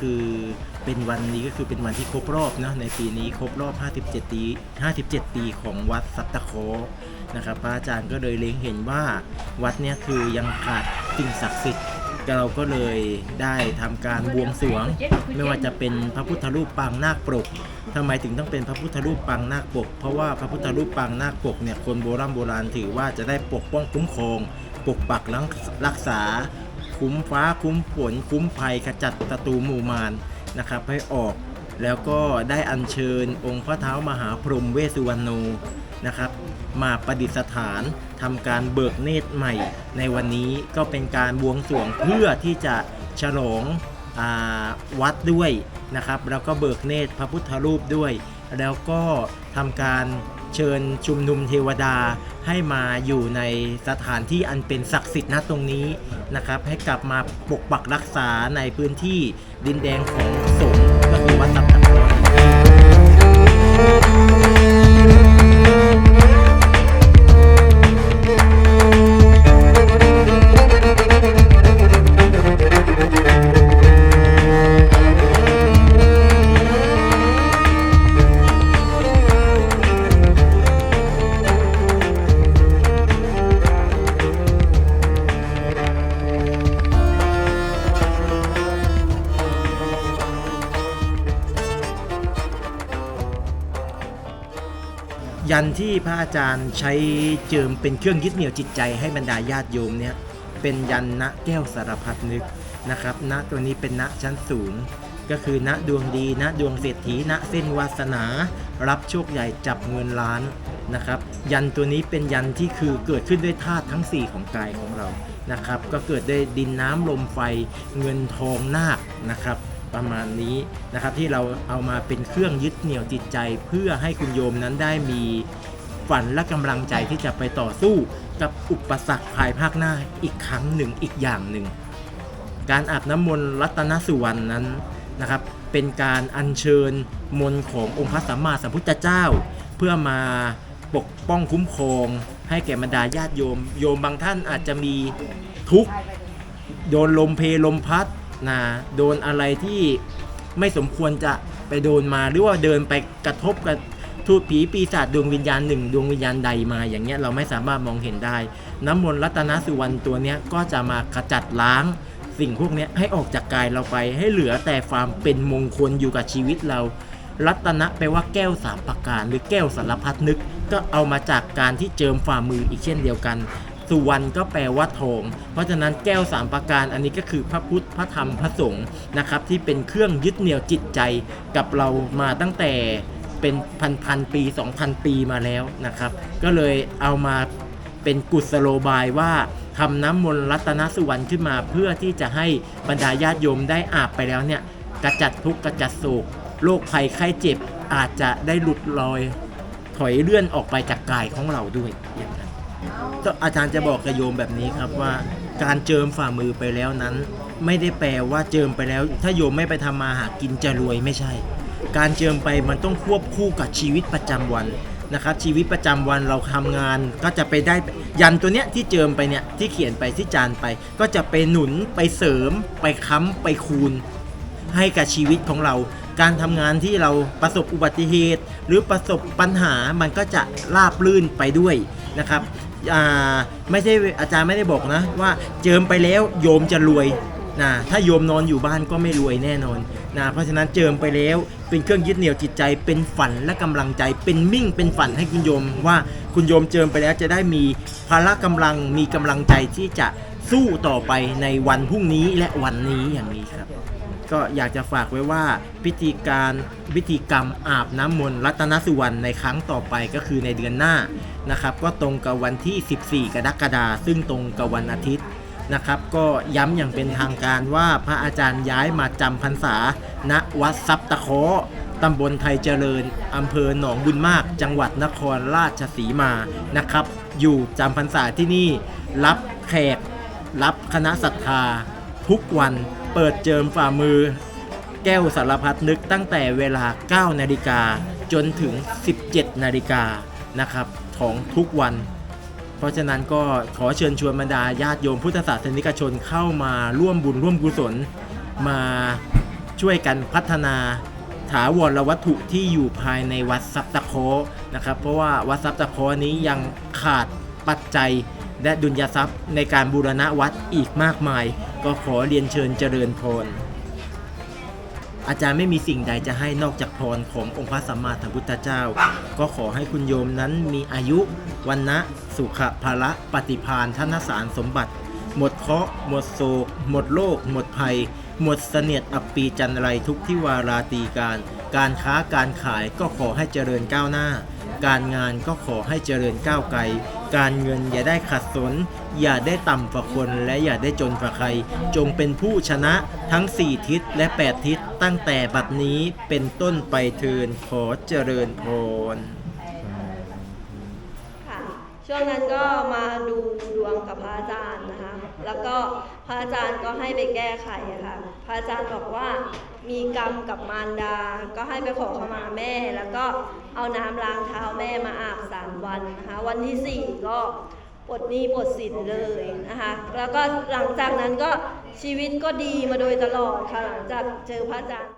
คือเป็นวันนี้ก็คือเป็นวันที่ครบรอบเนาะในปีนี้ครบรอบ 57 ปี 57 ปีของวัดสัตตะโคนะครับพระอาจารย์ก็เลยเล็งเห็นว่าวัดเนี่ยคือยังขาดสิ่งศักดิ์สิทธิ์เราก็เลยได้ทำการบวงสรวง ไม่ว่าจะเป็นพระพุทธรูปปางนาคปรกทำไมถึงต้องเป็นพระพุทธรูปปางนาคปก เพราะว่าพระพุทธรูปปางนาคปกเนี่ยคนโบราณโบราณถือว่าจะได้ปกป้องคุ้มครอง ปกปักรักษา คุ้มฟ้าคุ้มฝนคุ้มภัยขจัดศัตรูหมู่มารนะครับให้ออก แล้วก็ได้อัญเชิญองค์พระเท้ามหาพรหมเวสสุวรรณโนนะครับมาประดิษฐานทำการเบิกเนตรใหม่ ในวันนี้ก็เป็นการบวงสรวงเพื่อที่จะฉลองอวัดด้วยนะครับ แล้วก็เบิกเนตรพระพุทธรูปด้วย แล้วก็ทำการ เชิญชุมนุมเทวดาให้มาอยู่ในสถานที่อันเป็นศักดิ์สิทธิ์ณตรงนี้นะครับ ให้กลับมาปกปักรักษาในพื้นที่ดินแดงของสงฆ์ก็คือวัดสัตตะคร ยันที่พระอาจารย์ใช้เจิมเป็นเครื่องยึดเหนี่ยวจิตใจให้บรรดาญาติโยมเนี่ยเป็นยันณแก้วสารพัดนึกนะครับณตัวนี้เป็นณชั้นสูง ก็คือณดวงดีณดวงเศรษฐีณเส้นวาสนา รับโชคใหญ่จับเงินล้านนะครับยันตัวนี้เป็นยันที่คือเกิดขึ้นด้วยธาตุทั้ง 4 ของกายของเรานะครับก็เกิดด้วยดินน้ำลมไฟเงินทองนาคนะครับ ประมาณนี้นะครับที่เราเอามาเป็นเครื่องยึดเหนี่ยวจิตใจ เพื่อให้คุณโยมนั้นได้มีฝันและกำลังใจที่จะไปต่อสู้กับอุปสรรคภายภาคหน้าอีกครั้งหนึ่งอีกอย่างหนึ่ง การอาบน้ำมนต์รัตนสุวรรณนั้นนะครับ เป็นการอัญเชิญมนต์ขององค์พระสัมมาสัมพุทธเจ้า เพื่อมาปกป้องคุ้มครอง ให้แก่บรรดาญาติโยม โยมบางท่านอาจจะมีทุกข์โดนลมเพลลมพัด นะโดนอะไรที่ไม่สมควรจะไปโดนมาหรือว่าเดินไปกระทบกับทูตผีปีศาจดวงวิญญาณหนึ่งดวงวิญญาณใดมาอย่างเงี้ยเราไม่สามารถมองเห็นได้ น้ำมนต์รัตนสุวรรณตัวเนี้ยก็จะมาขจัดล้างสิ่งพวกนี้ให้ออกจากกายเราไปให้เหลือแต่ความเป็นมงคลอยู่กับชีวิตเรา รัตนะแปลว่าแก้วสามประการ หรือแก้วสารพัดนึก ก็เอามาจากการที่เจิมฝ่ามืออีกเช่นเดียวกัน สุวรรณก็แปลว่าทอง เพราะฉะนั้นแก้วสามประการอันนี้ก็คือพระพุทธพระธรรมพระสงฆ์นะครับที่เป็นเครื่องยึดเหนี่ยวจิตใจกับเรามาตั้งแต่เป็นพันพันปี 2,000 ปีมาแล้วนะครับ ก็เลยเอามาเป็นกุศโลบายว่าทำน้ำมนต์รัตนสุวรรณขึ้นมา เพื่อที่จะให้บรรดาญาติโยมได้อาบไปแล้วเนี่ยกระจัดทุกข์กระจัดโศกโรคภัยไข้เจ็บอาจจะได้หลุดลอย ถอยเลื่อนออกไปจากกายของเราด้วยอย่างนั้น อาจารย์จะบอกกับโยมแบบนี้ครับว่า การเจิมฝ่ามือไปแล้วนั้น ไม่ได้แปลว่าเจิมไปแล้ว ถ้าโยมไม่ไปทำมาหากินจะรวยไม่ใช่ การเจิมไปมันต้องควบคู่กับชีวิตประจำวันนะครับชีวิตประจำวันเราทำงานก็จะไปได้ยันตัวเนี้ยที่เจิมไปเนี่ยที่เขียนไปที่จานไป ก็จะไปหนุนไปเสริม ไปค้ำไปคูณ ให้กับชีวิตของเรา การทำงานที่เราประสบอุบัติเหตุ หรือประสบปัญหามันก็จะราบลื่นไปด้วยนะครับ อ่าไม่ใช่อาจารย์ไม่ได้บอกนะ ว่าเจิมไปแล้วโยมจะรวยนะถ้าโยมนอนอยู่บ้านก็ไม่รวยแน่นอนนะเพราะฉะนั้นเจิมไปแล้วเป็นเครื่องยึดเหนี่ยวจิตใจเป็นฝันและกำลังใจ เป็นมิ่งเป็นฝันให้คุณโยมว่าคุณโยมเจิมไปแล้วจะได้มีพละกำลังมีกำลังใจที่จะสู้ต่อไปในวันพรุ่งนี้และวันนี้อย่างนี้ครับ ก็อยากจะฝากไว้ว่าพิธีการพิธีกรรมอาบน้ำมนต์รัตนสุวรรณในครั้งต่อไปก็คือในเดือนหน้านะครับ ก็ตรงกับวันที่ 14 กรกฎาคมซึ่งตรงกับวันอาทิตย์นะครับ ก็ย้ำอย่างเป็นทางการว่าพระอาจารย์ย้ายมาจำพรรษา ณวัดซับตะเคาะตำบลไทยเจริญ อำเภอหนองบุญมาก จังหวัดนครราชสีมานะครับ อยู่จำพรรษาที่นี่รับแขก รับคณะศรัทธาทุกวันเปิดเจิมฝ่ามือ แก้วสารพัดนึกตั้งแต่เวลา 9 นาฬิกาจนถึง 17 นาฬิกานะครับของทุกวัน เพราะฉะนั้นก็ขอเชิญชวนบรรดาญาติโยมพุทธศาสนิกชนเข้ามาร่วมบุญร่วมกุศล มาช่วยกันพัฒนาถาวรวัตถุที่อยู่ภายในวัดซับตะโคนะครับ เพราะว่าวัดซับตะโคนี้ยังขาดปัจจัย และดุลยทรัพย์ในการบูรณะวัดอีกมากมาย ก็ขอเรียนเชิญเจริญพร อาจารย์ไม่มีสิ่งใดจะให้นอกจากพรขององค์พระสัมมาสัมพุทธเจ้า ก็ขอให้คุณโยมนั้นมีอายุวันนะสุขภาละปฏิพานธนสารสมบัติ หมดเคราะห์หมดโศก หมดโรคหมดภัย หมดเสนียดอัปปีจันไรทุกที่วาราตีการ การค้าการขายก็ขอให้เจริญก้าวหน้า การงานก็ขอให้เจริญก้าวไกล การเงินอย่าได้ขัดสน อย่าได้ต่ำกว่าคนและอย่าได้จนกว่าใคร จงเป็นผู้ชนะทั้ง 4 ทิศและ 8 ทิศตั้งแต่บัดนี้เป็นต้นไปเทินขอเจริญพร ช่วงนั้นก็มาดูดวงกับพระอาจารย์นะคะ แล้วก็พระอาจารย์ก็ให้ไปแก้ไขอะค่ะ พระอาจารย์บอกว่ามีกรรมกับมารดา ก็ให้ไปขอขมาแม่ แล้วก็เอาน้ำล้างเท้าแม่มาอาบสามวันนะคะ วันที่สี่ก็ปลดหนี้ปลดสินเลยนะคะ แล้วก็หลังจากนั้นก็ชีวิตก็ดีมาโดยตลอดค่ะ หลังจากเจอพระอาจารย์